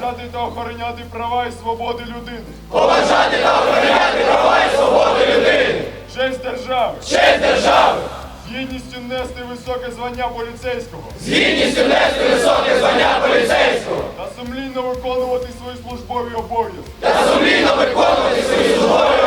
Поважати та охороняти права і свободи людини. Поважати та охороняти права і свободи людини. Честь держави. Честь держави. З гідністю нести високе звання поліцейського З гідністю нести високе звання поліцейського. та сумлінно виконувати свої службові обов'язки. Та сумлінно виконувати свої службові обов'язки.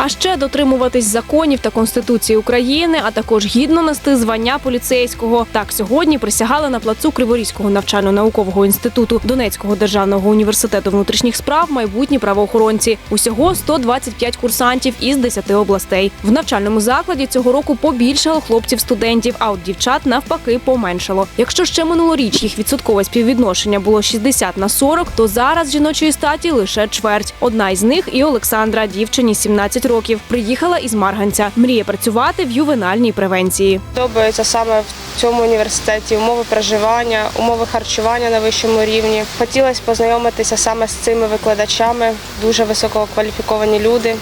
А ще дотримуватись законів та конституції України, а також гідно нести звання поліцейського. Так сьогодні присягали на плацу Криворізького навчально-наукового інституту Донецького державного університету внутрішніх справ майбутні правоохоронці. Усього 125 курсантів із 10 областей. В навчальному закладі цього року побільшало хлопців-студентів, а от дівчат навпаки поменшало. Якщо ще минулоріч їх відсоткове співвідношення було 60 на 40, то зараз жіночої статі лише чверть. Одна із них і Олександра, дівчині 17 років. Приїхала із Марганця. Мріє працювати в ювенальній превенції. Добається саме в цьому університеті умови проживання, умови харчування на вищому рівні. Хотілося познайомитися саме з цими викладачами, дуже висококваліфіковані люди.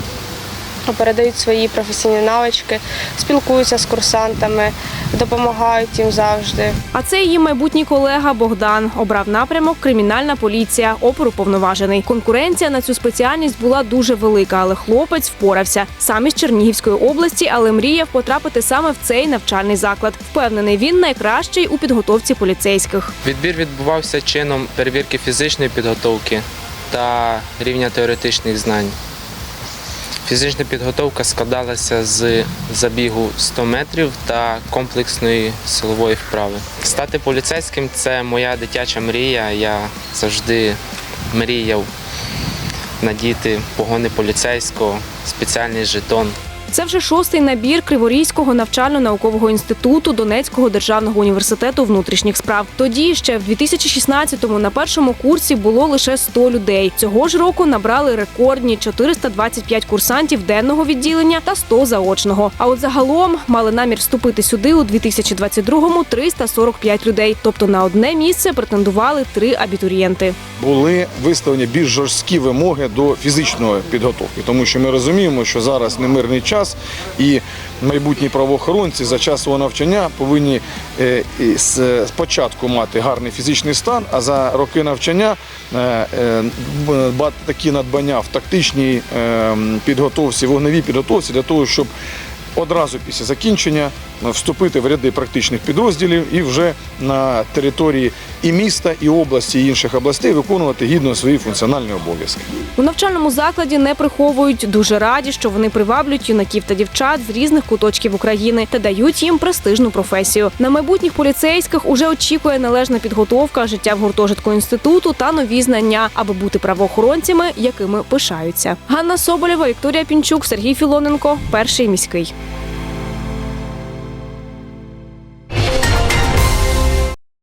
Передають свої професійні навички, спілкуються з курсантами, допомагають їм завжди. А це її майбутній колега Богдан обрав напрямок кримінальна поліція, оперуповноважений. Конкуренція на цю спеціальність була дуже велика, але хлопець впорався. Сам із Чернігівської області, але мріяв потрапити саме в цей навчальний заклад. Впевнений, він найкращий у підготовці поліцейських. Відбір відбувався чином перевірки фізичної підготовки та рівня теоретичних знань. Фізична підготовка складалася з забігу 100 метрів та комплексної силової вправи. Стати поліцейським це моя дитяча мрія. Я завжди мріяв надіти погони поліцейського, спеціальний жетон. Це вже шостий набір Криворізького навчально-наукового інституту Донецького державного університету внутрішніх справ. Тоді ще в 2016-му на першому курсі було лише 100 людей. Цього ж року набрали рекордні 425 курсантів денного відділення та 100 заочного. А от загалом мали намір вступити сюди у 2022-му 345 людей. Тобто на одне місце претендували три абітурієнти. були виставлені більш жорсткі вимоги до фізичної підготовки, тому що ми розуміємо, що зараз не мирний час, і майбутні правоохоронці за час свого навчання повинні е, з- спочатку мати гарний фізичний стан, а за роки навчання е, е, такі надбання в тактичній е, підготовці, вогневій підготовці для того, щоб одразу після закінчення е, вступити в ряди практичних підрозділів і вже на території і міста, і області, і інших областей виконувати гідно свої функціональні обов'язки. У навчальному закладі не приховують дуже раді, що вони приваблюють юнаків та дівчат з різних куточків України та дають їм престижну професію. На майбутніх поліцейських уже очікує належна підготовка, життя в гуртожитку інституту та нові знання, аби бути правоохоронцями, якими пишаються. Ганна Соболєва, Вікторія Пінчук, Сергій Філоненко, перший міський.